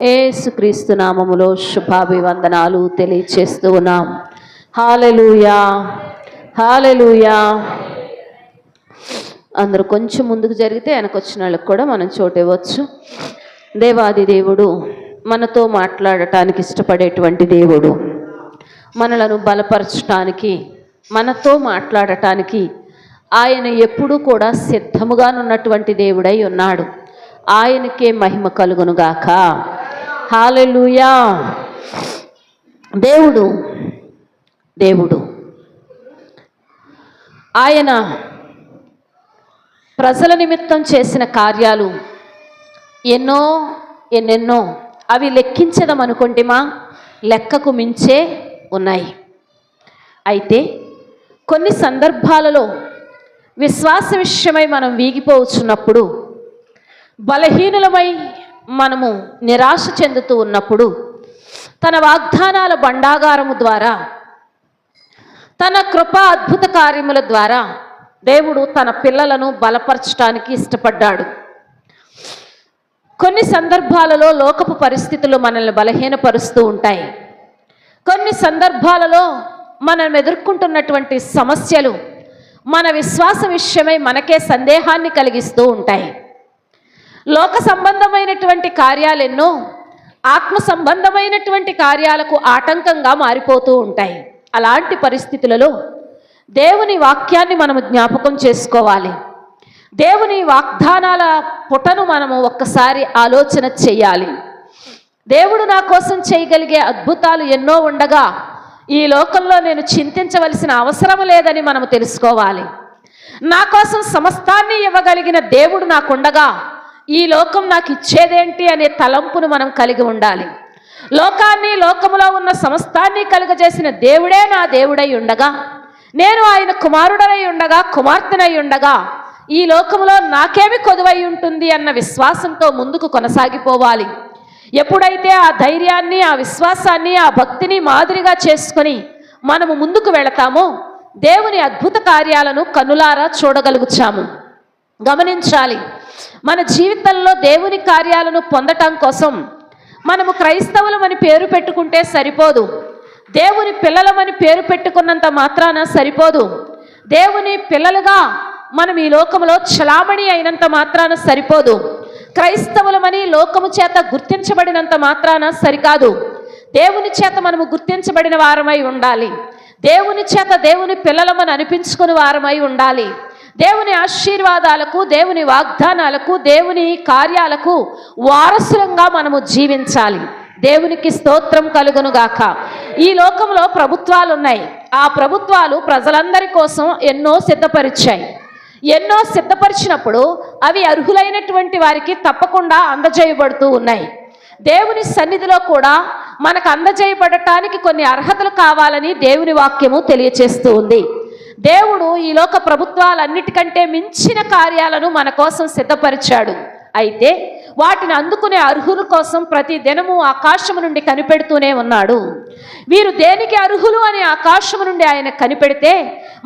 ఏసుక్రీస్తు నామములో శుభాభివందనాలు తెలియచేస్తూ ఉన్నాం. హాలెలుయా! హాలెలుయా! అందరూ కొంచెం ముందుకు జరిగితే వెనకొచ్చిన వాళ్ళకి కూడా మనం చోటు ఇవ్వచ్చు దేవాది దేవుడు మనతో మాట్లాడటానికి ఇష్టపడేటువంటి దేవుడు. మనలను బలపరచటానికి మనతో మాట్లాడటానికి ఆయన ఎప్పుడూ కూడా సిద్ధముగానున్నటువంటి దేవుడై ఉన్నాడు. ఆయనకే మహిమ కలుగునుగాక. హాలెలుయా. దేవుడు దేవుడు. ఆయన ప్రజల నిమిత్తం చేసిన కార్యాలు ఎన్నో ఎన్నెన్నో. అవి లెక్కించదం అనుకుంటేమా లెక్కకు మించే ఉన్నాయి. అయితే కొన్ని సందర్భాలలో విశ్వాస విషయమై మనం వీగిపోవచ్చున్నప్పుడు బలహీనులమై మనము నిరాశ చెందుతూ ఉన్నప్పుడు తన వాగ్దానాల బండాగారము ద్వారా తన కృప అద్భుత కార్యముల ద్వారా దేవుడు తన పిల్లలను బలపరచడానికి ఇష్టపడ్డాడు. కొన్ని సందర్భాలలో లోకపు పరిస్థితులు మనల్ని బలహీనపరుస్తూ ఉంటాయి. కొన్ని సందర్భాలలో మనం ఎదుర్కొంటున్నటువంటి సమస్యలు మన విశ్వాస విషయమై మనకే సందేహాన్ని కలిగిస్తూ ఉంటాయి. లోక సంబంధమైనటువంటి కార్యాలెన్నో ఆత్మ సంబంధమైనటువంటి కార్యాలకు ఆటంకంగా మారిపోతూ ఉంటాయి. అలాంటి పరిస్థితులలో దేవుని వాక్యాన్ని మనము జ్ఞాపకం చేసుకోవాలి. దేవుని వాగ్దానాల పుటను మనము ఒక్కసారి ఆలోచన చేయాలి. దేవుడు నా కోసం చేయగలిగే అద్భుతాలు ఎన్నో ఉండగా ఈ లోకంలో నేను చింతించవలసిన అవసరం లేదని మనము తెలుసుకోవాలి. నా కోసం సమస్తాన్ని ఇవ్వగలిగిన దేవుడు నాకుండగా ఈ లోకం నాకు ఇచ్చేదేంటి అనే తలంపును మనం కలిగి ఉండాలి. లోకాన్ని లోకములో ఉన్న సమస్తాన్ని కలుగజేసిన దేవుడే నా దేవుడై ఉండగా నేను ఆయన కుమారుడనై ఉండగా కుమార్తెనై ఉండగా ఈ లోకములో నాకేమి కొదువై ఉంటుంది అన్న విశ్వాసంతో ముందుకు కొనసాగిపోవాలి. ఎప్పుడైతే ఆ ధైర్యాన్ని ఆ విశ్వాసాన్ని ఆ భక్తిని మాదిరిగా చేసుకొని మనము ముందుకు వెళతామో దేవుని అద్భుత కార్యాలను కనులారా చూడగలుగుచాము గమనించాలి. మన జీవితంలో దేవుని కార్యాలను పొందటం కోసం మనము క్రైస్తవులమని పేరు పెట్టుకుంటే సరిపోదు. దేవుని పిల్లలమని పేరు పెట్టుకున్నంత మాత్రాన సరిపోదు. దేవుని పిల్లలుగా మనం ఈ లోకంలో చలామణి అయినంత మాత్రాన సరిపోదు. క్రైస్తవులమని లోకము చేత గుర్తించబడినంత మాత్రాన సరికాదు. దేవుని చేత మనము గుర్తించబడిన వారమై ఉండాలి. దేవుని చేత దేవుని పిల్లలమని అనిపించుకుని వారమై ఉండాలి. దేవుని ఆశీర్వాదాలకు దేవుని వాగ్దానాలకు దేవుని కార్యాలకు వారసులంగా మనము జీవించాలి. దేవునికి స్తోత్రం కలుగునుగాక ఈ లోకంలో ప్రభుత్వాలు ఉన్నాయి ఆ ప్రభుత్వాలు ప్రజలందరి కోసం ఎన్నో సిద్ధపరిచాయి. ఎన్నో సిద్ధపరిచినప్పుడు అవి అర్హులైనటువంటి వారికి తప్పకుండా అందజేయబడుతూ ఉన్నాయి. దేవుని సన్నిధిలో కూడా మనకు అందజేయబడటానికి కొన్ని అర్హతలు కావాలని దేవుని వాక్యము తెలియచేస్తూ ఉంది. దేవుడు ఈ లోక ప్రభుత్వాలన్నిటికంటే మించిన కార్యాలను మన కోసం సిద్ధపరిచాడు. అయితే వాటిని అందుకునే అర్హుల కోసం ప్రతి దినము ఆకాశము నుండి కనిపెడుతూనే ఉన్నాడు. వీరు దేనికి అర్హులు అనే ఆకాశము నుండి ఆయన కనిపెడితే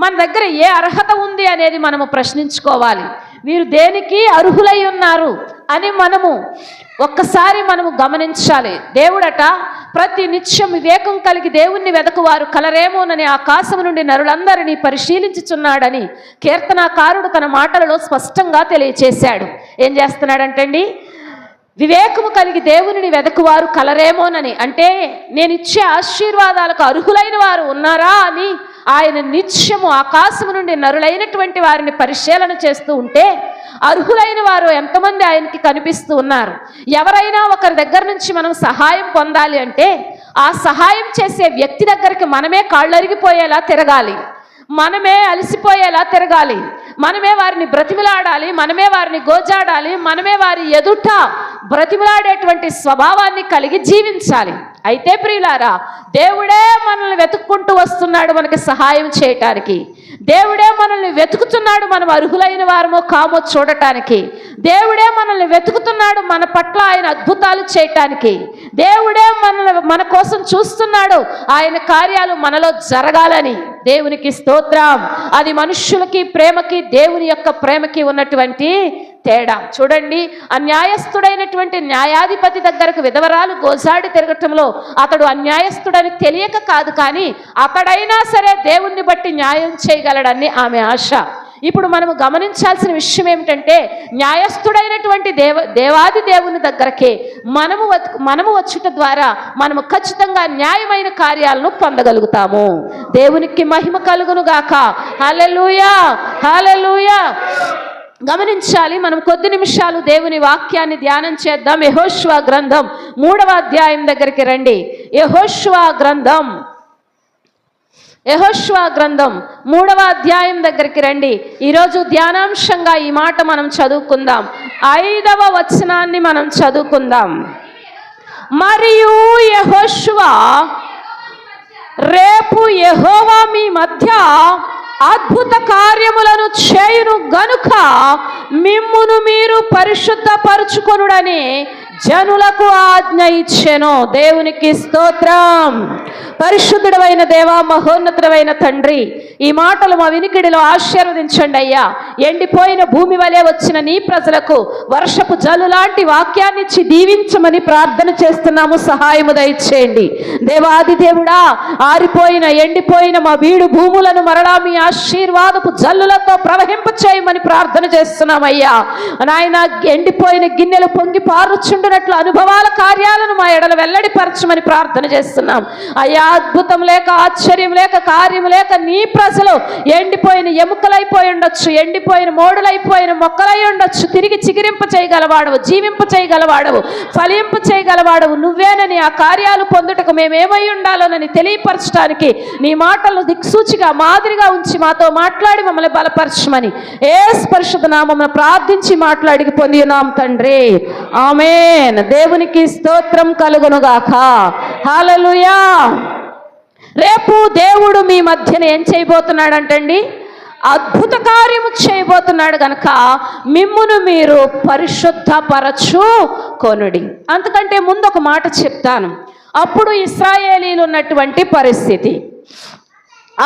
మన దగ్గర ఏ అర్హత ఉంది అనేది మనము ప్రశ్నించుకోవాలి. వీరు దేనికి అర్హులై ఉన్నారు అని మనము ఒక్కసారి మనము గమనించాలి. దేవుడట ప్రతి నిత్యం వివేకం కలిగి దేవుణ్ణి వెదకువారు కలరేమోనని ఆకాశం నుండి నరులందరినీ పరిశీలించుచున్నాడని కీర్తనాకారుడు తన మాటలలో స్పష్టంగా తెలియచేశాడు. ఏం చేస్తున్నాడంటండి? వివేకము కలిగి దేవునిని వెదకువారు కలరేమోనని. అంటే నేను ఇచ్చే ఆశీర్వాదాలకు అర్హులైన వారు ఉన్నారా అని ఆయన నిత్యము ఆకాశము నుండి నరులైనటువంటి వారిని పరిశీలన చేస్తూ ఉంటే అర్హులైన వారు ఎంతమంది ఆయనకి కనిపిస్తూ ఉన్నారు? ఎవరైనా ఒకరి దగ్గర నుంచి మనం సహాయం పొందాలి అంటే ఆ సహాయం చేసే వ్యక్తి దగ్గరికి మనమే కాళ్ళరిగిపోయేలా తిరగాలి. మనమే అలసిపోయేలా తిరగాలి. మనమే వారిని బ్రతిమిలాడాలి మనమే వారిని గోజాడాలి మనమే వారి ఎదుట బ్రతిమిలాడేటువంటి స్వభావాన్ని కలిగి జీవించాలి. అయితే ప్రియులారా దేవుడే మనల్ని వెతుక్కుంటూ వస్తున్నాడు మనకి సహాయం చేయటానికి. దేవుడే మనల్ని వెతుకుతున్నాడు మనం అర్హులైన వారమో కామో చూడటానికి. దేవుడే మనల్ని వెతుకుతున్నాడు మన పట్ల ఆయన అద్భుతాలు చేయటానికి. దేవుడే మనల్ని మన కోసం చూస్తున్నాడు ఆయన కార్యాలు మనలో జరగాలని. దేవునికి స్తోత్రం. అది మనుష్యులకి ప్రేమకి దేవుని యొక్క ప్రేమకి ఉన్నటువంటి తేడా. చూడండి అన్యాయస్థుడైనటువంటి న్యాయాధిపతి దగ్గరకు విధవరాలు గోజాడి తిరగటంలో అతడు అన్యాయస్థుడని తెలియక కాదు కానీ అతడైనా సరే దేవుణ్ణి బట్టి న్యాయం చేయగలడని ఆమె ఆశ. ఇప్పుడు మనము గమనించాల్సిన విషయం ఏమిటంటే న్యాయస్థుడైనటువంటి దేవ దేవాది దేవుని దగ్గరకే మనము మనము వచ్చుట ద్వారా మనము ఖచ్చితంగా న్యాయమైన కార్యాలను పొందగలుగుతాము. దేవునికి మహిమ కలుగును గాక హలలుయా గమనించాలి. మనం కొద్ది నిమిషాలు దేవుని వాక్యాన్ని ధ్యానం చేద్దాం. యహోష్వా గ్రంథం మూడవ అధ్యాయం దగ్గరికి రండి. యహోష్వా గ్రంథం. యహోష్వా గ్రంథం మూడవ అధ్యాయం దగ్గరికి రండి. ఈరోజు ధ్యానాంశంగా ఈ మాట మనం చదువుకుందాం. ఐదవ వచనాన్ని మనం చదువుకుందాం. మరియు యహోష్వా రేపు యహోవా మీ మధ్య అద్భుత కార్యములను చేయును గనుక మిమ్మును మీరు పరిశుద్ధపరుచుకొనుడని జనులకు ఆజ్ఞ ఇచ్చెను. దేవునికి స్తోత్రం. పరిశుద్ధుడమైన దేవా మహోన్నతుడమైన తండ్రి ఈ మాటలు మా వినికిడిలో ఆశీర్వదించండి అయ్యా. ఎండిపోయిన భూమి వలె వచ్చిన నీ ప్రజలకు వర్షపు జలు లాంటి వాక్యాన్నిచ్చి దీవించమని ప్రార్థన చేస్తున్నాము. సహాయము దయచేయండి. దేవాది దేవుడా ఆరిపోయిన ఎండిపోయిన మా వీడు భూములను మరలా మీ ఆశీర్వాదపు జల్లులతో ప్రవహింప చేయమని ప్రార్థన చేస్తున్నామయ్యా. నాయన ఎండిపోయిన గిన్నెలు పొంగి పారుచుండునట్లు అనుభవాల కార్యాలను మా ఎడల వెల్లడిపరచమని ప్రార్థన చేస్తున్నాం. అయ్యా అద్భుతం లేక ఆశ్చర్యం లేక కార్యం లేక నీ ప్రజలు ఎండిపోయిన ఎముకలైపోయి ఉండొచ్చు ఎండిపోయిన మోడులైపోయిన మొక్కలై ఉండొచ్చు తిరిగి చిగిరింప చేయగలవాడవు జీవింప చేయగలవాడవు ఫలింప చేయగలవాడవు. నువ్వేనని ఆ కార్యాలు పొందుటకు మేమేమై ఉండాలోనని తెలియపరచడానికి నీ మాటలను దిక్సూచిగా మాదిరిగా ఉంచి మాతో మాట్లాడి మమ్మల్ని బలపరచమని ఏ పరిశుద్ధ నామమున ప్రార్థించి మాట్లాడి పొందినాం ఉన్నాం ఆమె ఆమెన్ దేవునికి స్తోత్రం కలుగునుగాక. హాలలుయా రేపు దేవుడు మీ మధ్యన ఏం చేయబోతున్నాడంటండి? అద్భుత కార్యము చేయబోతున్నాడు గనక మిమ్మును మీరు పరిశుద్ధపరచు కొనుడి. అందుకంటే ముందు ఒక మాట చెప్తాను. అప్పుడు ఇస్రాయేలీలు ఉన్నటువంటి పరిస్థితి.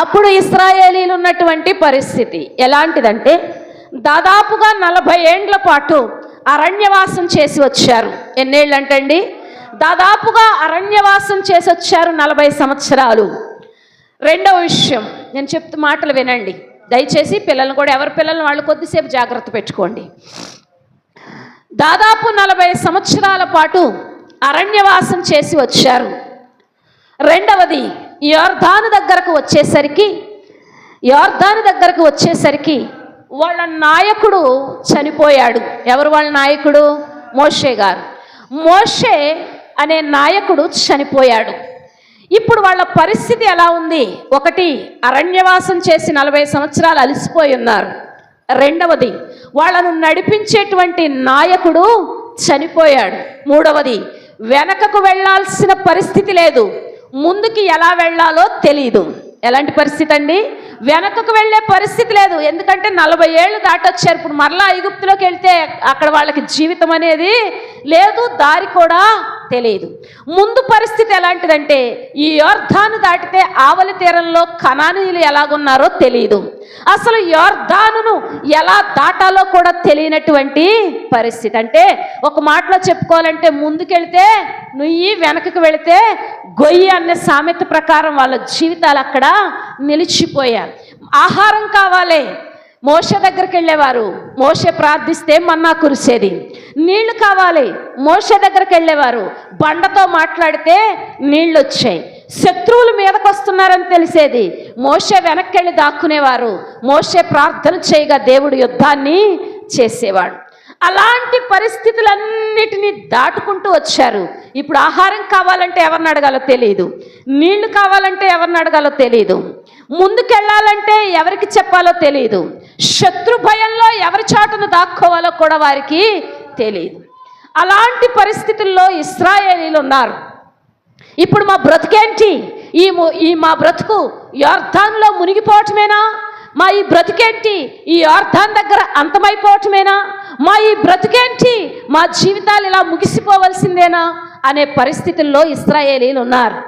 అప్పుడు ఇస్రాయేలీలు ఉన్నటువంటి పరిస్థితి ఎలాంటిదంటే దాదాపుగా నలభై ఏండ్ల పాటు అరణ్యవాసం చేసి వచ్చారు. ఎన్నేళ్ళు అంటండి దాదాపుగా అరణ్యవాసం చేసి వచ్చారు నలభై సంవత్సరాలు. రెండవ విషయం నేను చెప్తూ మాటలు వినండి. దయచేసి పిల్లల్ని కూడా ఎవరి పిల్లల్ని వాళ్ళు కొద్దిసేపు జాగ్రత్త పెట్టుకోండి. దాదాపు నలభై సంవత్సరాల పాటు అరణ్యవాసం చేసి వచ్చారు. రెండవది యోర్ధాను దగ్గరకు వచ్చేసరికి యోర్ధాను దగ్గరకు వచ్చేసరికి వాళ్ళ నాయకుడు చనిపోయాడు. ఎవరు వాళ్ళ నాయకుడు? మోషే గారు. మోషే అనే నాయకుడు చనిపోయాడు. ఇప్పుడు వాళ్ళ పరిస్థితి ఎలా ఉంది? ఒకటి అరణ్యవాసం చేసి నలభై సంవత్సరాలు అలసిపోయి ఉన్నారు. రెండవది వాళ్ళను నడిపించేటువంటి నాయకుడు చనిపోయాడు. మూడవది వెనకకు వెళ్ళాల్సిన పరిస్థితి లేదు. ముందుకి ఎలా వెళ్ళాలో తెలియదు ఎలాంటి పరిస్థితి అండి? వెనకకు వెళ్ళే పరిస్థితి లేదు. ఎందుకంటే నలభై ఏళ్ళు దాటొచ్చారు. ఇప్పుడు మరలా ఐగుప్తులోకి వెళ్తే అక్కడ వాళ్ళకి జీవితం అనేది లేదు. దారి కూడా తెలియదు. ముందు పరిస్థితి ఎలాంటిదంటే ఈ యోర్ధాను దాటితే ఆవలి తీరంలో కణానీయులు ఎలాగున్నారో తెలియదు అసలు యోర్ధానును ఎలా దాటాలో కూడా తెలియనటువంటి పరిస్థితి. అంటే ఒక మాటలో చెప్పుకోవాలంటే ముందుకెళ్తే నుయ్యి వెనకకు వెళితే గొయ్యి అనే సామెత ప్రకారం వాళ్ళ జీవితాలు అక్కడ నిలిచిపోయారు ఆహారం కావాలి. మోస దగ్గరికి వెళ్ళేవారు. మోస ప్రార్థిస్తే మన్నా కురిసేది. నీళ్ళు కావాలి. మోస దగ్గరికి వెళ్ళేవారు. బండతో మాట్లాడితే నీళ్ళు వచ్చాయి శత్రువులు మీదకి వస్తున్నారని తెలిసేది. మోసే వెనక్కి వెళ్ళి దాక్కునేవారు. మోసే ప్రార్థన చేయగా దేవుడు యుద్ధాన్ని చేసేవాడు. అలాంటి పరిస్థితులన్నిటినీ దాటుకుంటూ వచ్చారు. ఇప్పుడు ఆహారం కావాలంటే ఎవరిని అడగాలో తెలియదు నీళ్ళు కావాలంటే ఎవరిని అడగాలో తెలియదు ముందుకెళ్ళాలంటే ఎవరికి చెప్పాలో తెలియదు శత్రు భయంలో ఎవరి చాటును దాక్కోవాలో కూడా వారికి తెలియదు. అలాంటి పరిస్థితుల్లో ఇస్రాయేలీలు ఉన్నారు ఇప్పుడు మా బ్రతికేంటి? ఈ ఈ మా బ్రతుకు యార్థాన్లో మునిగిపోవటమేనా? మా ఈ బ్రతికేంటి? ఈ యార్థాన్ దగ్గర అంతమైపోవటమేనా? మా ఈ బ్రతికేంటి? మా జీవితాలు ఇలా ముగిసిపోవలసిందేనా? అనే పరిస్థితుల్లో ఇస్రాయేలీలు ఉన్నారు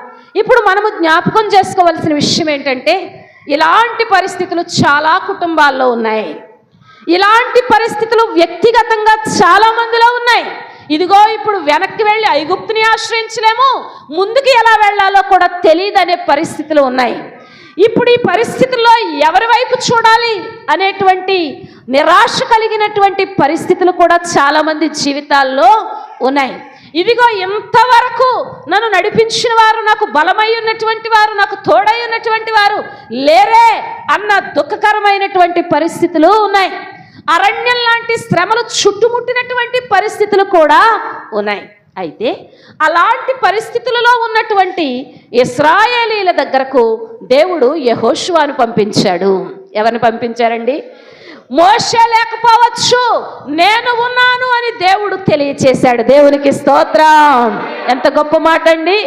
ఇప్పుడు మనము జ్ఞాపకం చేసుకోవలసిన విషయం ఏంటంటే ఇలాంటి పరిస్థితులు చాలా కుటుంబాల్లో ఉన్నాయి. ఇలాంటి పరిస్థితులు వ్యక్తిగతంగా చాలా మందిలో ఉన్నాయి. ఇదిగో ఇప్పుడు వెనక్కి వెళ్ళి ఐగుప్తుని ఆశ్రయించలేము ముందుకు ఎలా వెళ్ళాలో కూడా తెలియదనే పరిస్థితులు ఉన్నాయి. ఇప్పుడు ఈ పరిస్థితుల్లో ఎవరి వైపు చూడాలి అనేటువంటి నిరాశ కలిగినటువంటి పరిస్థితులు కూడా చాలామంది జీవితాల్లో ఉన్నాయి. ఇదిగో ఇంతవరకు నన్ను నడిపించిన వారు నాకు బలమై ఉన్నటువంటి వారు నాకు తోడై ఉన్నటువంటి వారు లేరే అన్న దుఃఖకరమైనటువంటి పరిస్థితులు ఉన్నాయి. అరణ్యం లాంటి శ్రమలు చుట్టుముట్టినటువంటి పరిస్థితులు కూడా ఉన్నాయి. అయితే అలాంటి పరిస్థితులలో ఉన్నటువంటి ఇస్రాయేలీల దగ్గరకు దేవుడు యహోషువాను పంపించాడు. ఎవరిని పంపించారండి? మోసే లేకపోవచ్చు నేను ఉన్నాను అని దేవుడు తెలియచేశాడు. దేవునికి స్తోత్రం. ఎంత గొప్ప మాట అండి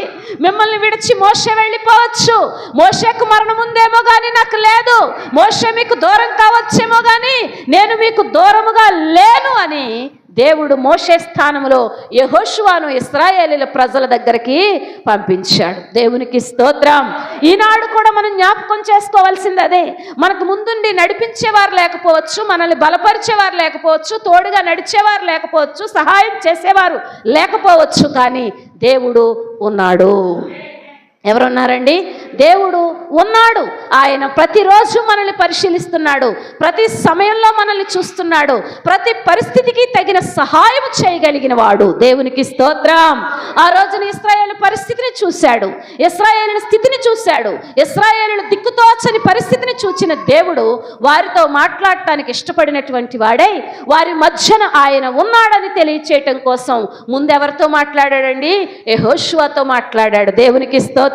మిమ్మల్ని విడిచి మోస వెళ్ళిపోవచ్చు. మోసకు మరణం ఉందేమో కానీ నాకు లేదు. మోస మీకు దూరం కావచ్చేమో కానీ నేను మీకు దూరముగా లేను అని దేవుడు మోషే స్థానంలో యహోషువాను ఇస్రాయేలీల ప్రజల దగ్గరికి పంపించాడు. దేవునికి స్తోత్రం. ఈనాడు కూడా మనం జ్ఞాపకం చేసుకోవాల్సింది అదే. మనకు ముందుండి నడిపించేవారు లేకపోవచ్చు మనల్ని బలపరిచేవారు లేకపోవచ్చు తోడుగా నడిచేవారు లేకపోవచ్చు సహాయం చేసేవారు లేకపోవచ్చు కానీ దేవుడు ఉన్నాడు. ఎవరున్నారండి? దేవుడు ఉన్నాడు. ఆయన ప్రతిరోజు మనల్ని పరిశీలిస్తున్నాడు. ప్రతి సమయంలో మనల్ని చూస్తున్నాడు. ప్రతి పరిస్థితికి తగిన సహాయం చేయగలిగిన వాడు. దేవునికి స్తోత్రం. ఆ రోజున ఇస్రాయేల్ పరిస్థితిని చూశాడు. ఇస్రాయేల్ స్థితిని చూశాడు. ఇస్రాయేలు దిక్కుతోచని పరిస్థితిని చూచిన దేవుడు వారితో మాట్లాడటానికి ఇష్టపడినటువంటి వాడై. వారి మధ్యన ఆయన ఉన్నాడని తెలియచేయటం కోసం ముందెవరితో మాట్లాడాడండి? యహోష్వాతో మాట్లాడాడు. దేవునికి స్తోత్రం.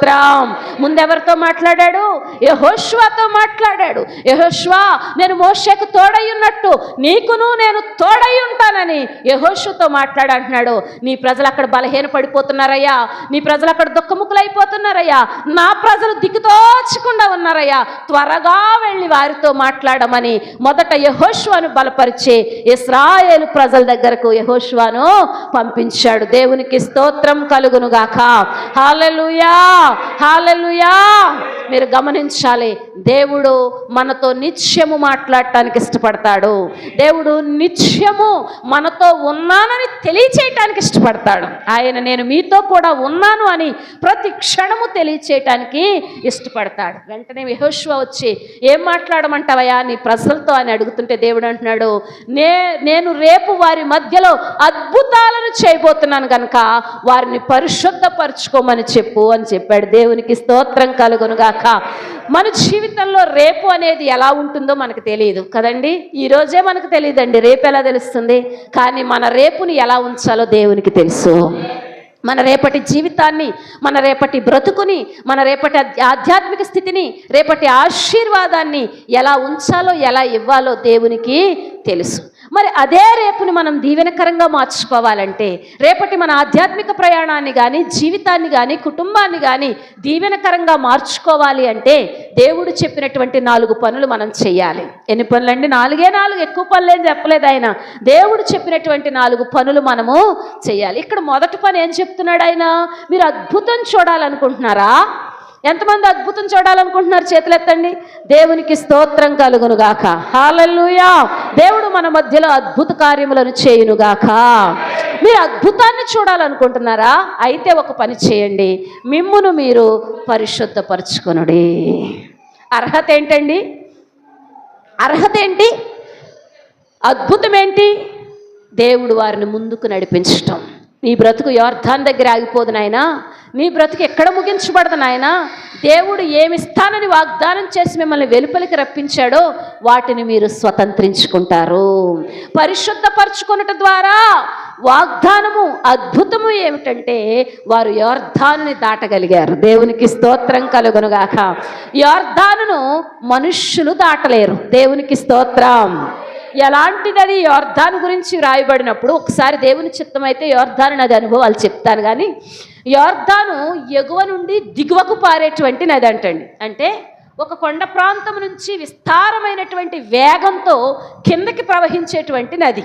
ముందెవరితో మాట్లాడాడు? యహోష్వాతో మాట్లాడాడు. యహోష్వా నేను మోషకు తోడై ఉన్నట్టు నీకును నేను తోడై ఉంటానని యెహోషుతో మాట్లాడంటున్నాడు. నీ ప్రజలు అక్కడ బలహీన పడిపోతున్నారయ్యా. నీ ప్రజలు అక్కడ దుఃఖముఖులైపోతున్నారయ్యా. నా ప్రజలు దిక్కుతోచకుండా ఉన్నారయ్యా. త్వరగా వెళ్ళి వారితో మాట్లాడమని మొదట యహోష్వాను బలపరిచి ఇస్రాయేల్ ప్రజల దగ్గరకు యహోష్వాను పంపించాడు. దేవునికి స్తోత్రం కలుగును గాక హాలలుయా. మీరు గమనించాలి దేవుడు మనతో నిత్యము మాట్లాడటానికి ఇష్టపడతాడు. దేవుడు నిత్యము మనతో ఉన్నానని తెలియచేయటానికి ఇష్టపడతాడు. ఆయన నేను మీతో కూడా ఉన్నాను అని ప్రతి క్షణము తెలియచేయటానికి ఇష్టపడతాడు. వెంటనే యెహోషువ వచ్చి ఏం మాట్లాడమంటావయ్యా? నీ ప్రజలతో అని అడుగుతుంటే దేవుడు అంటున్నాడు నే నేను రేపు వారి మధ్యలో అద్భుతాలను చేయబోతున్నాను కనుక వారిని పరిశుద్ధపరచుకోమని చెప్పు అని చెప్పాడు. దేవునికి స్తోత్రం కలుగునుగాక. మన జీవితంలో రేపు అనేది ఎలా ఉంటుందో మనకు తెలియదు కదండి? ఈరోజే మనకు తెలియదండి రేపు ఎలా తెలుస్తుంది? కానీ మన రేపుని ఎలా ఉంచాలో దేవునికి తెలుసు. మన రేపటి జీవితాన్ని మన రేపటి బ్రతుకుని మన రేపటి ఆధ్యాత్మిక స్థితిని రేపటి ఆశీర్వాదాన్ని ఎలా ఉంచాలో ఎలా ఇవ్వాలో దేవునికి తెలుసు. మరి అదే రేపుని మనం దీవెనకరంగా మార్చుకోవాలంటే రేపటి మన ఆధ్యాత్మిక ప్రయాణాన్ని కానీ జీవితాన్ని కానీ కుటుంబాన్ని కానీ దీవెనకరంగా మార్చుకోవాలి అంటే దేవుడు చెప్పినటువంటి నాలుగు పనులు మనం చేయాలి ఎన్ని పనులు అండి నాలుగే నాలుగు. ఎక్కువ పనులు ఏం చెప్పలేదు ఆయన. దేవుడు చెప్పినటువంటి నాలుగు పనులు మనము చేయాలి ఇక్కడ మొదటి పని ఏం చెప్తున్నాడు ఆయన మీరు అద్భుతం చూడాలనుకుంటున్నారా? ఎంతమంది అద్భుతం చూడాలనుకుంటున్నారు చేతులెత్తండి? దేవునికి స్తోత్రం కలుగునుగాక. హాలూయా దేవుడు మన మధ్యలో అద్భుత కార్యములను చేయునుగాక. మీరు అద్భుతాన్ని చూడాలనుకుంటున్నారా? అయితే ఒక పని చేయండి. మిమ్మును మీరు పరిశుద్ధపరచుకొనుడి. అర్హత ఏంటండి? అర్హత ఏంటి? అద్భుతం ఏంటి దేవుడు వారిని ముందుకు నడిపించటం. నీ బ్రతుకు యోర్ధాన్ దగ్గర ఆగిపోదు నాయనా. నీ బ్రతుకు ఎక్కడ ముగించబడదు నాయనా. దేవుడు ఏమిస్తానని వాగ్దానం చేసి మిమ్మల్ని వెలుపలికి రప్పించాడో వాటిని మీరు స్వతంత్రించుకుంటారు. పరిశుద్ధపరచుకున్నట ద్వారా వాగ్దానము అద్భుతము ఏమిటంటే వారు యోర్ధాన్ని దాటగలిగారు. దేవునికి స్తోత్రం కలుగునుగాక. యోర్ధానును మనుష్యులు దాటలేరు. దేవునికి స్తోత్రం. ఎలాంటిది అది యోర్ధాన్ గురించి రాయబడినప్పుడు ఒకసారి దేవుని చిత్తం అయితే యోర్ధాన్ నది అనుభవాలు చెప్తాను కానీ యోర్ధాను ఎగువ నుండి దిగువకు పారేటువంటి నది అంటండి. అంటే ఒక కొండ ప్రాంతం నుంచి విస్తారమైనటువంటి వేగంతో కిందకి ప్రవహించేటువంటి నది.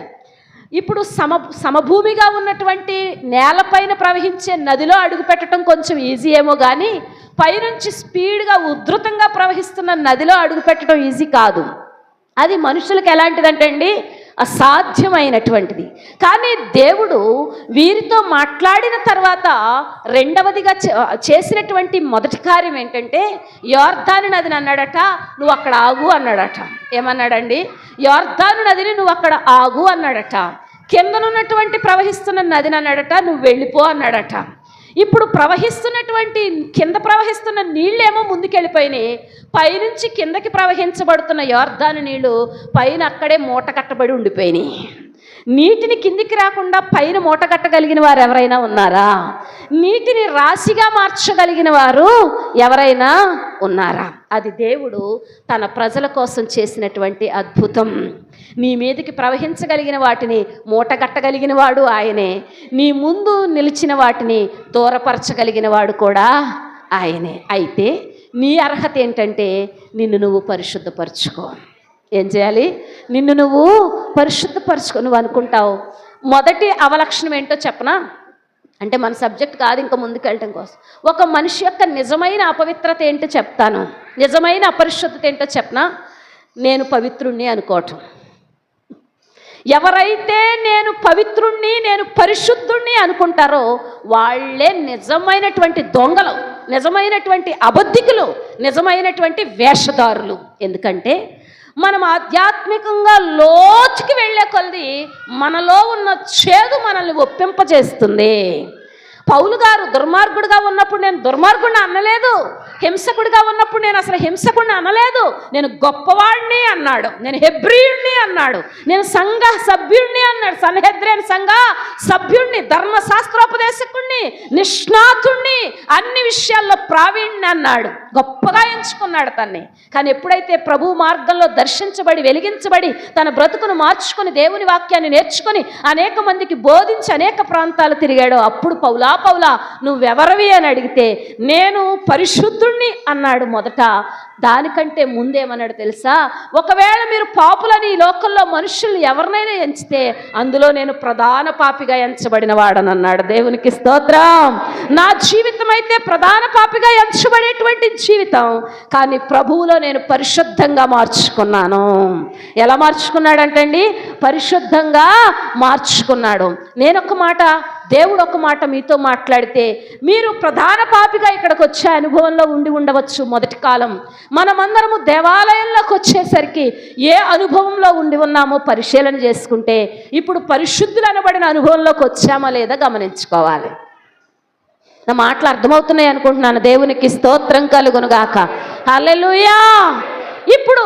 ఇప్పుడు సమ సమభూమిగా ఉన్నటువంటి నేలపైన ప్రవహించే నదిలో అడుగు పెట్టడం కొంచెం ఈజీ ఏమో కానీ పైనుంచి స్పీడ్గా ఉధృతంగా ప్రవహిస్తున్న నదిలో అడుగు పెట్టడం ఈజీ కాదు. అది మనుషులకు ఎలాంటిదంటే అండి అసాధ్యమైనటువంటిది. కానీ దేవుడు వీరితో మాట్లాడిన తర్వాత రెండవదిగా చే- చేసినటువంటి మొదటి కార్యం ఏంటంటే యోర్ధాను నదిని అన్నాడట నువ్వు అక్కడ ఆగు అన్నాడట. ఏమన్నాడండి? యోర్ధాను నదిని నువ్వు అక్కడ ఆగు అన్నాడట. కిందనున్నటువంటి ప్రవహిస్తున్న నదిని అన్నాడట నువ్వు వెళ్ళిపో అన్నాడట. ఇప్పుడు ప్రవహిస్తున్నటువంటి కింద ప్రవహిస్తున్న నీళ్ళేమో ముందుకెళ్ళిపోయినాయి. పైనుంచి కిందకి ప్రవహించబడుతున్న యోర్ధాను నీళ్ళు పైన అక్కడే మూట కట్టబడి ఉండిపోయినాయి. నీటిని కిందికి రాకుండా పైన మూటగట్టగలిగిన వారు ఎవరైనా ఉన్నారా? నీటిని రాశిగా మార్చగలిగిన వారు ఎవరైనా ఉన్నారా? అది దేవుడు తన ప్రజల కోసం చేసినటువంటి అద్భుతం. నీ మీదకి ప్రవహించగలిగిన వాటిని మూటగట్టగలిగిన వాడు ఆయనే. నీ ముందు నిలిచిన వాటిని దూరపరచగలిగిన వాడు కూడా ఆయనే. అయితే నీ అర్హత ఏంటంటే నిన్ను నువ్వు పరిశుద్ధపరచుకో. ఏం చేయాలి? నిన్ను నువ్వు పరిశుద్ధపరచుకు నువ్వు అనుకుంటావు. మొదటి అవలక్షణం ఏంటో చెప్పనా? అంటే మన సబ్జెక్ట్ కాదు ఇంకా ముందుకు వెళ్ళటం కోసం. ఒక మనిషి యొక్క నిజమైన అపవిత్రత ఏంటో చెప్తాను. నిజమైన అపరిశుద్ధత ఏంటో చెప్పనా? నేను పవిత్రుణ్ణి అనుకోవటం. ఎవరైతే నేను పవిత్రుణ్ణి నేను పరిశుద్ధుణ్ణి అనుకుంటారో వాళ్ళే నిజమైనటువంటి దొంగలు నిజమైనటువంటి అబద్ధికులు నిజమైనటువంటి వేషధారులు. ఎందుకంటే మనం ఆధ్యాత్మికంగా లోతుకి వెళ్ళే కొలది మనలో ఉన్న చేదు మనల్ని ఒప్పింపజేస్తుంది. పౌలు గారు దుర్మార్గుడిగా ఉన్నప్పుడు నేను దుర్మార్గుడిని అనలేదు. హింసకుడిగా ఉన్నప్పుడు నేను అసలు హింసకుడిని అనలేదు. నేను గొప్పవాడిని అన్నాడు. నేను హెబ్రియుడిని అన్నాడు. నేను సంఘ సభ్యుణ్ణి అన్నాడు. సన్హెద్రేన్ సంఘ సభ్యుణ్ణి ధర్మశాస్త్రోపదేశకుణ్ణి నిష్ణాతుణ్ణి అన్ని విషయాల్లో ప్రావీణ్ణి అన్నాడు. గొప్పగా ఎంచుకున్నాడు తన్ని. కానీ ఎప్పుడైతే ప్రభు మార్గంలో దర్శించబడి వెలిగించబడి తన బ్రతుకును మార్చుకొని దేవుని వాక్యాన్ని నేర్చుకొని అనేక మందికి బోధించి అనేక ప్రాంతాలు తిరిగాడో అప్పుడు పౌలా పౌలా నువ్వెవరవి? అని అడిగితే నేను పరిశుద్ధుణ్ణి అన్నాడు మొదట. దానికంటే ముందేమన్నాడు తెలుసా? ఒకవేళ మీరు పాపులని ఈ లోకంలో మనుషులు ఎవరినైనా ఎంచితే అందులో నేను ప్రధాన పాపిగా ఎంచబడిన వాడనన్నాడు దేవునికి స్తోత్రం. నా జీవితం అయితే ప్రధాన పాపిగా ఎంచబడేటువంటి జీవితం కానీ ప్రభువులో నేను పరిశుద్ధంగా మార్చుకున్నాను. ఎలా మార్చుకున్నాడంటండి? పరిశుద్ధంగా మార్చుకున్నాడు. నేను ఒక మాట దేవుడు ఒక మాట మీతో మాట్లాడితే మీరు ప్రధాన పాపిగా ఇక్కడికి వచ్చే అనుభవంలో ఉండి ఉండవచ్చు మొదటి కాలం. మనమందరము దేవాలయంలోకి వచ్చేసరికి ఏ అనుభవంలో ఉండి ఉన్నామో పరిశీలన చేసుకుంటే ఇప్పుడు పరిశుద్ధులు అనబడిన అనుభవంలోకి వచ్చామా లేదా గమనించుకోవాలి. నా మాటలు అర్థమవుతున్నాయి అనుకుంటున్నాను. దేవునికి స్తోత్రం కలుగునుగాక. హల్లెలూయా! ఇప్పుడు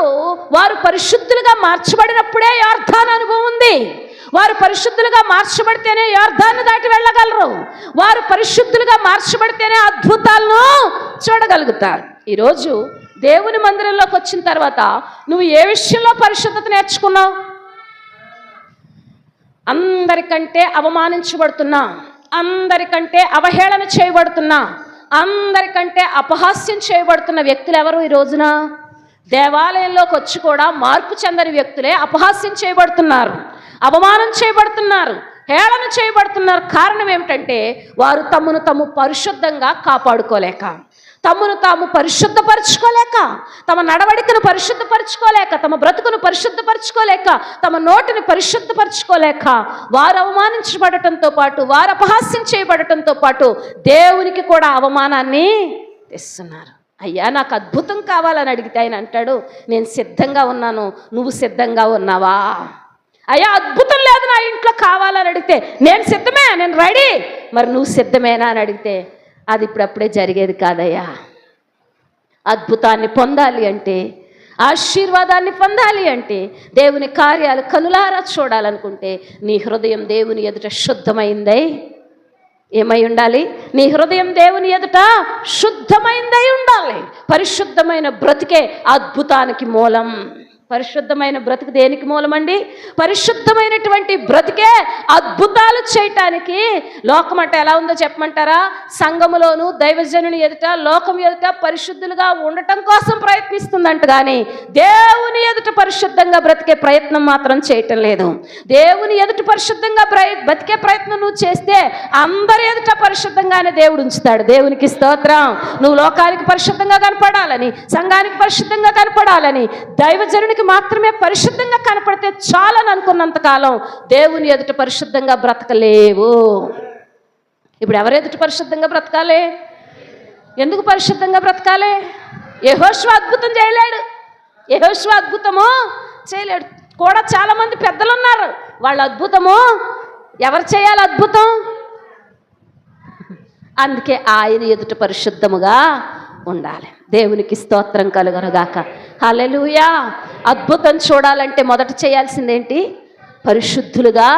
వారు పరిశుద్ధులుగా మార్చబడినప్పుడే యార్థాన్ అనుభవం ఉంది. వారు పరిశుద్ధులుగా మార్చబడితేనే యార్థాన్ని దాటి వెళ్ళగలరు. వారు పరిశుద్ధులుగా మార్చబడితేనే అద్భుతాలను చూడగలుగుతారు. ఈరోజు దేవుని మందిరంలోకి వచ్చిన తర్వాత నువ్వు ఏ విషయంలో పరిశుద్ధత నేర్చుకున్నావు? అందరికంటే అవమానించబడుతున్నా అందరికంటే అవహేళన చేయబడుతున్నా అందరికంటే అపహాస్యం చేయబడుతున్న వ్యక్తులు ఎవరు ఈ రోజున? దేవాలయంలోకి వచ్చి కూడా మార్పు చెందని వ్యక్తులే అపహాస్యం చేయబడుతున్నారు. అవమానం చేయబడుతున్నారు హేళన చేయబడుతున్నారు కారణం ఏమిటంటే వారు తమను తాము పరిశుద్ధంగా కాపాడుకోలేక తమను తాము పరిశుద్ధపరచుకోలేక తమ నడవడికను పరిశుద్ధపరచుకోలేక తమ బ్రతుకును పరిశుద్ధపరచుకోలేక తమ నోటిని పరిశుద్ధపరచుకోలేక వారు అవమానించబడటంతో పాటు వారు అపహాస్యం చేయబడటంతో పాటు దేవునికి కూడా అవమానాన్ని తెస్తున్నారు. అయ్యా నాకు అద్భుతం కావాలని అడిగితే ఆయన అంటాడు నేను సిద్ధంగా ఉన్నాను నువ్వు సిద్ధంగా ఉన్నావా? అయ్యా అద్భుతం లేదు నా ఇంట్లో కావాలని అడిగితే నేను సిద్ధమే నేను రెడీ. మరి నువ్వు సిద్ధమేనా అని అడిగితే అది ఇప్పుడప్పుడే జరిగేది కాదయ్యా. అద్భుతాన్ని పొందాలి అంటే ఆశీర్వాదాన్ని పొందాలి అంటే దేవుని కార్యాలు కనులారా చూడాలనుకుంటే నీ హృదయం దేవుని ఎదుట శుద్ధమైందై ఏమై ఉండాలి? నీ హృదయం దేవుని ఎదుట శుద్ధమైందై ఉండాలి. పరిశుద్ధమైన బ్రతికే అద్భుతానికి మూలం. పరిశుద్ధమైన బ్రతుకు దేనికి మూలమండి? పరిశుద్ధమైనటువంటి బ్రతికే అద్భుతాలు చేయటానికి. లోకం అంటే ఎలా ఉందో చెప్పమంటారా? సంఘములోను దైవజనుని ఎదుట లోకం ఎదుట పరిశుద్ధులుగా ఉండటం కోసం ప్రయత్నిస్తుందంట కానీ దేవుని ఎదుట పరిశుద్ధంగా బ్రతికే ప్రయత్నం మాత్రం చేయటం లేదు. దేవుని ఎదుట పరిశుద్ధంగా బ్రతికే ప్రయత్నం నువ్వు చేస్తే అందరి ఎదుట పరిశుద్ధంగానే దేవుడు ఉంచుతాడు. దేవునికి స్తోత్రం. నువ్వు లోకానికి పరిశుద్ధంగా కనపడాలని సంఘానికి పరిశుద్ధంగా కనపడాలని దైవజనుని దేవునికి మాత్రమే పరిశుద్ధంగా కనపడితే చాలని అనుకున్నంత కాలం దేవుని ఎదుట పరిశుద్ధంగా బ్రతకలేవు. ఇప్పుడు ఎవరు ఎదుట పరిశుద్ధంగా బ్రతకాలి? ఎందుకు పరిశుద్ధంగా బ్రతకాలి? యహోశ్వ అద్భుతం చేయలేడు. యహోశ్వ అద్భుతము చేయలేడు. కూడా చాలామంది పెద్దలు ఉన్నారు వాళ్ళ అద్భుతము ఎవరు చేయాలి అద్భుతం? అందుకే ఆయన ఎదుట పరిశుద్ధముగా ఉండాలి. దేవునికి స్తోత్రం కలుగనుగాక. హల్లెలూయా. అద్భుతం చూడాలంటే మొదట చేయాల్సిందేంటి? పరిశుద్ధులుగా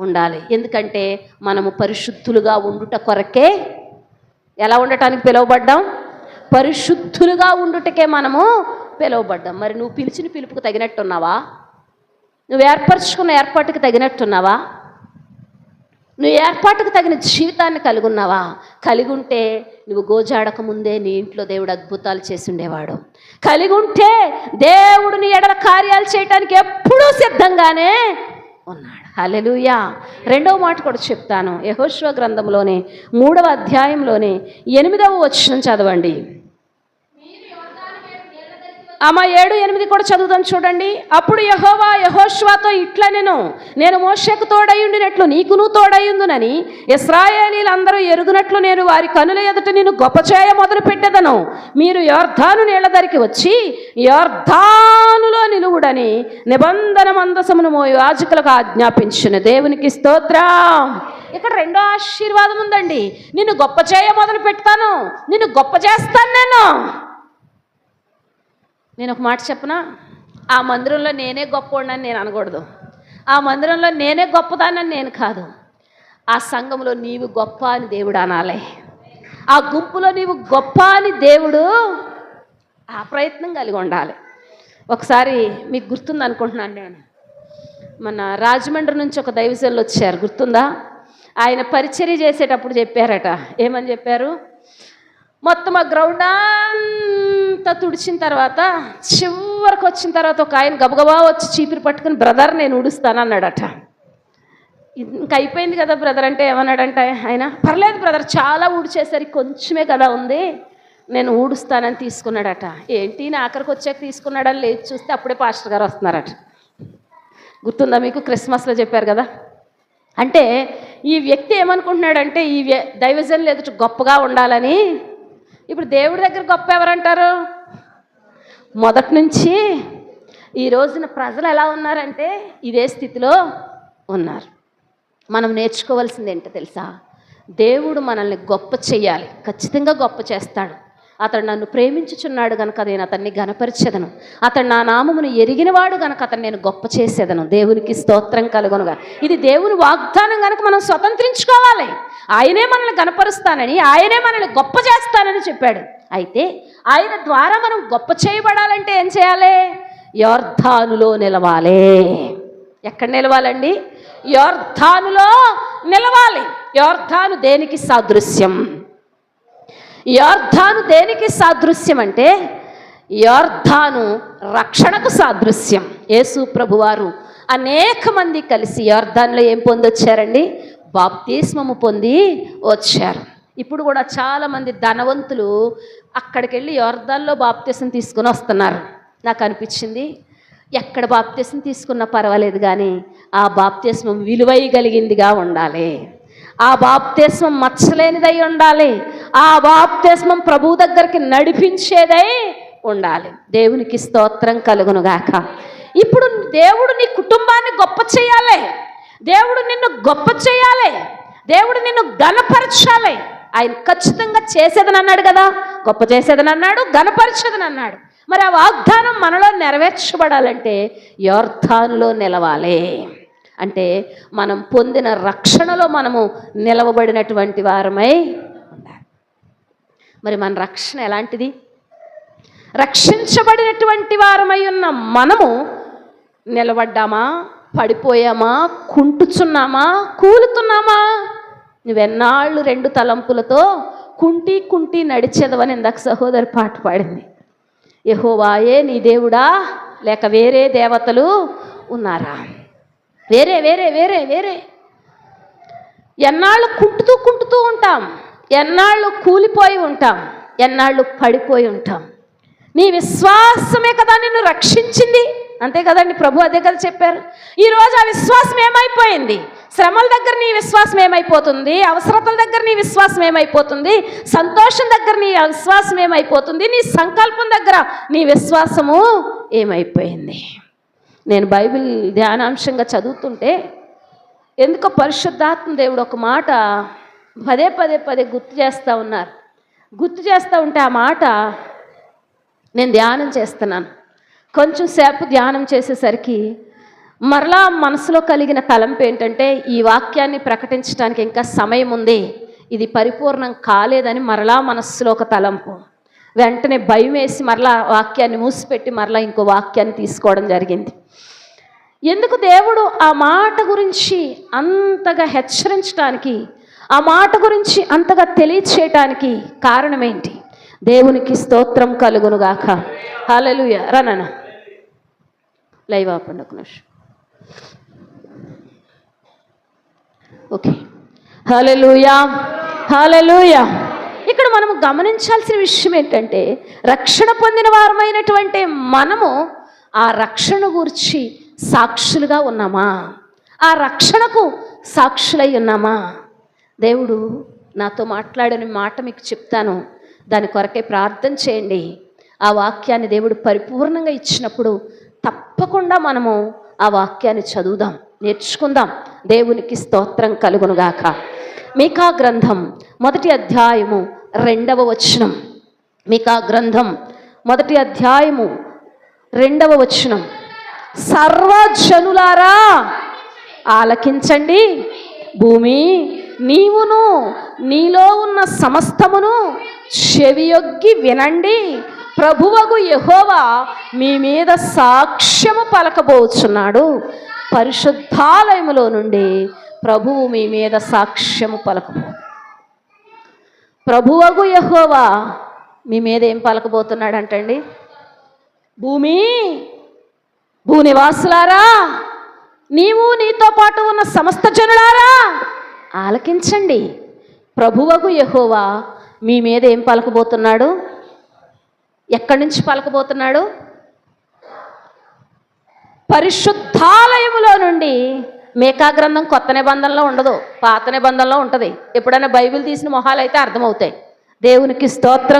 ఉండాలి. ఎందుకంటే మనము పరిశుద్ధులుగా ఉండుట కొరకే ఎలా ఉండటానికి పిలువబడ్డాం? పరిశుద్ధులుగా ఉండుటకే మనము పిలువబడ్డాం. మరి నువ్వు పిలిచిన పిలుపుకు తగినట్టున్నావా? నువ్వు ఏర్పరచుకున్న ఏర్పాటుకు తగినట్టున్నావా? నువ్వు ఏర్పాటుకు తగిన జీవితాన్ని కలిగి ఉన్నావా కలిగి ఉంటే నువ్వు గోజాడక ముందే నీ ఇంట్లో దేవుడు అద్భుతాలు చేసుండేవాడు. కలిగి ఉంటే దేవుడు నీ ఎడల కార్యాలు చేయటానికి ఎప్పుడూ సిద్ధంగానే ఉన్నాడు. హలెలుయా రెండవ మాట కూడా చెప్తాను. యహోశ్వ గ్రంథంలోనే మూడవ అధ్యాయంలోనే ఎనిమిదవ వచనం చదవండి. ఆమె ఏడు ఎనిమిది కూడా చదువుదాం చూడండి. అప్పుడు యహోవా యహోష్వాతో ఇట్లా నేను నేను మోషకు తోడయుండినట్లు నీకును తోడయుందునని ఇస్రాయేలీలందరూ ఎరుగునట్లు నేను వారి కనుల ఎదుట నేను గొప్ప చేయ మొదలు పెట్టేదను. మీరు యోర్ధాను నీళ్ళ ధరికి వచ్చి యోర్ధానులో నిలువుడని నిబంధన మందసమును మో యాజకులకు ఆజ్ఞాపించిన దేవునికి స్తోత్రం. ఇక్కడ రెండో ఆశీర్వాదం ఉందండి. నిన్ను గొప్ప చేయ మొదలు పెడతాను. నిన్ను గొప్ప చేస్తాను నేను. నేను ఒక మాట చెప్పనా? ఆ మందిరంలో నేనే గొప్పవాడినని నేను అనకూడదు. ఆ మందిరంలో నేనే గొప్పదానని నేను కాదు. ఆ సంఘంలో నీవు గొప్ప అని దేవుడు అనాలి. ఆ గుంపులో నీవు గొప్ప అని దేవుడు ఆ ప్రయత్నం కలిగి ఉండాలి. ఒకసారి మీకు గుర్తుంది అనుకుంటున్నాను నేను. మన రాజమండ్రి నుంచి ఒక దైవజనులు వచ్చారు గుర్తుందా? ఆయన పరిచర్య చేసేటప్పుడు చెప్పారట. ఏమని చెప్పారు? మొత్తం ఆ గ్రౌండ్ అంతా తుడిచిన తర్వాత చివరికి వచ్చిన తర్వాత ఒక ఆయన గబగబా వచ్చి చీపిరి పట్టుకుని బ్రదర్ నేను ఉడుస్తాను అన్నాడట. ఇంకా అయిపోయింది కదా బ్రదర్ అంటే ఏమన్నాడంటే ఆయన పర్లేదు బ్రదర్ చాలా ఊడిచేసరికి కొంచెమే కదా ఉంది నేను ఊడుస్తానని తీసుకున్నాడట. ఏంటి నా ఆఖరికి వచ్చాక తీసుకున్నాడని లేచి చూస్తే అప్పుడే పాస్టర్ గారు వస్తున్నారట. గుర్తుందా మీకు? క్రిస్మస్లో చెప్పారు కదా. అంటే ఈ వ్యక్తి ఏమనుకుంటున్నాడంటే ఈ వ్య- దైవజనులు ఎదుట గొప్పగా ఉండాలని ఇప్పుడు దేవుడి దగ్గర గొప్ప ఎవరంటారు? మొదటి నుంచి ఈ రోజున ప్రజలు ఎలా ఉన్నారంటే ఇదే స్థితిలో ఉన్నారు. మనం నేర్చుకోవాల్సింది ఏంటో తెలుసా? దేవుడు మనల్ని గొప్ప చెయ్యాలి ఖచ్చితంగా గొప్ప చేస్తాడు. అతడు నన్ను ప్రేమించుచున్నాడు గనక నేను అతన్ని గనపరిచేదను అతడు నా నామమును ఎరిగినవాడు గనక అతను నేను గొప్ప చేసేదను. దేవునికి స్తోత్రం కలుగునుగా. ఇది దేవుని వాగ్దానం గనక మనం స్వతంత్రించుకోవాలి. ఆయనే మనల్ని గనపరుస్తానని ఆయనే మనల్ని గొప్ప చేస్తానని చెప్పాడు. అయితే ఆయన ద్వారా మనం గొప్ప చేయబడాలంటే ఏం చేయాలి? యోర్ధానులో నిలవాలి. ఎక్కడ నిలవాలండి? యోర్ధానులో నిలవాలి. యోర్ధాను దేనికి సాదృశ్యం? యోర్ధాను దేనికి సాదృశ్యం అంటే యోర్ధాను రక్షణకు సాదృశ్యం. యేసు ప్రభువారు అనేక మంది కలిసి యోర్ధాన్లో ఏం పొందొచ్చారండి? బాప్తిస్మము పొంది వచ్చారు. ఇప్పుడు కూడా చాలామంది ధనవంతులు అక్కడికి వెళ్ళి యోర్ధాన్లో బాప్తీసం తీసుకుని వస్తున్నారు. నాకు అనిపించింది ఎక్కడ బాప్తీసం తీసుకున్నా పర్వాలేదు కానీ ఆ బాప్తిస్మం విలువైగలిగిందిగా ఉండాలి. ఆ బాప్తిస్మం మచ్చలేనిదై ఉండాలి. ఆ బాప్తిస్మం ప్రభు దగ్గరికి నడిపించేదై ఉండాలి. దేవునికి స్తోత్రం కలుగునుగాక. ఇప్పుడు దేవుడు నీ కుటుంబాన్ని గొప్ప చేయాలి. దేవుడు నిన్ను గొప్ప చేయాలి. దేవుడు నిన్ను ఘనపరచాలి. ఆయన ఖచ్చితంగా చేసేదని అన్నాడు కదా. గొప్ప చేసేదని అన్నాడు ఘనపరిచేదని అన్నాడు. మరి ఆ వాగ్దానం మనలో నెరవేర్చబడాలంటే యోర్థాన్లో నిలవాలి. అంటే మనం పొందిన రక్షణలో మనము నిలవబడినటువంటి వారమై ఉండాలి. మరి మన రక్షణ ఎలాంటిది? రక్షించబడినటువంటి వారమై ఉన్న మనము నిలబడ్డామా? పడిపోయామా? కుంటుచున్నామా? కూలుతున్నామా? నువ్వెన్నాళ్ళు రెండు తలంపులతో కుంటి కుంటి నడిచేదవని ఇందాక సహోదరి పాట పాడింది. యహోవాయే నీ దేవుడా లేక వేరే దేవతలు ఉన్నారా? వేరే వేరే వేరే వేరే. ఎన్నాళ్ళు కుంటుతూ కుంటుతూ ఉంటాం. ఎన్నాళ్ళు కూలిపోయి ఉంటాం. ఎన్నాళ్ళు పడిపోయి ఉంటాం. నీ విశ్వాసమే కదా నిన్ను రక్షించింది. అంతే కదండి ప్రభు అదే కదా చెప్పారు. ఈరోజు ఆ విశ్వాసం ఏమైపోయింది? శ్రమల దగ్గర నీ విశ్వాసం ఏమైపోతుంది? అవసరతల దగ్గర నీ విశ్వాసం ఏమైపోతుంది? సంతోషం దగ్గర నీ విశ్వాసం ఏమైపోతుంది? నీ సంకల్పం దగ్గర నీ విశ్వాసము ఏమైపోయింది? నేను బైబిల్ ధ్యానాంశంగా చదువుతుంటే ఎందుకో పరిశుద్ధాత్మ దేవుడు ఒక మాట పదే పదే పదే గుర్తు చేస్తూ ఉన్నారు. గుర్తు చేస్తూ ఉంటే ఆ మాట నేను ధ్యానం చేస్తున్నాను. కొంచెం సేపు ధ్యానం చేసేసరికి మరలా మనసులో కలిగిన తలంపు ఏంటంటే ఈ వాక్యాన్ని ప్రకటించడానికి ఇంకా సమయం ఉంది. ఇది పరిపూర్ణం కాలేదని మరలా మనస్సులో ఒక తలంపు. వెంటనే భయం వేసి మరలా వాక్యాన్ని మూసిపెట్టి మరలా ఇంకో వాక్యాన్ని తీసుకోవడం జరిగింది. ఎందుకు దేవుడు ఆ మాట గురించి అంతగా హెచ్చరించడానికి ఆ మాట గురించి అంతగా తెలియచేయటానికి కారణం ఏంటి? దేవునికి స్తోత్రం కలుగునుగాక హాలలుయ రనన లైవ్ ఆపండి ఒక నిమిషం. ఓకే. హాలలుయా హాలలుయా ఇక్కడ మనము గమనించాల్సిన విషయం ఏంటంటే రక్షణ పొందిన వారమైనటువంటి మనము ఆ రక్షణ గురించి సాక్షులుగా ఉన్నామా? ఆ రక్షణకు సాక్షులై ఉన్నామా? దేవుడు నాతో మాట్లాడిన మాట మీకు చెప్తాను. దాని కొరకే ప్రార్థన చేయండి. ఆ వాక్యాన్ని దేవుడు పరిపూర్ణంగా ఇచ్చినప్పుడు తప్పకుండా మనము ఆ వాక్యాన్ని చదువుదాం నేర్చుకుందాం. దేవునికి స్తోత్రం కలుగునుగాక. మీకా గ్రంథం మొదటి అధ్యాయము రెండవ వచనం. మీకా గ్రంథం. మొదటి అధ్యాయము రెండవ వచనం. సర్వజనులారా ఆలకించండి. భూమి నీవును నీలో ఉన్న సమస్తమును చెవియొగ్గి వినండి. ప్రభువగు యహోవా మీ మీద సాక్ష్యము పలకబోచున్నాడు. పరిశుద్ధాలయములో నుండి ప్రభువు మీ మీద సాక్ష్యము పలకబో ప్రభువగు యహోవా మీ మీద ఏం పలకబోతున్నాడంటండి? భూమి భూనివాసులారా నీవు నీతో పాటు ఉన్న సమస్త జనులారా ఆలకించండి. ప్రభువగు యహోవా మీ మీద ఏం పలకబోతున్నాడు? ఎక్కడి నుంచి పలకబోతున్నాడు? పరిశుద్ధాలయములో నుండి మేకా గ్రంథం కొత్త నిబంధనలో ఉండదు పాత నిబంధనలో ఉంటుంది. ఎప్పుడైనా బైబిల్ తీసిన మొహాలు అయితే అర్థమవుతాయి. దేవునికి స్తోత్రం.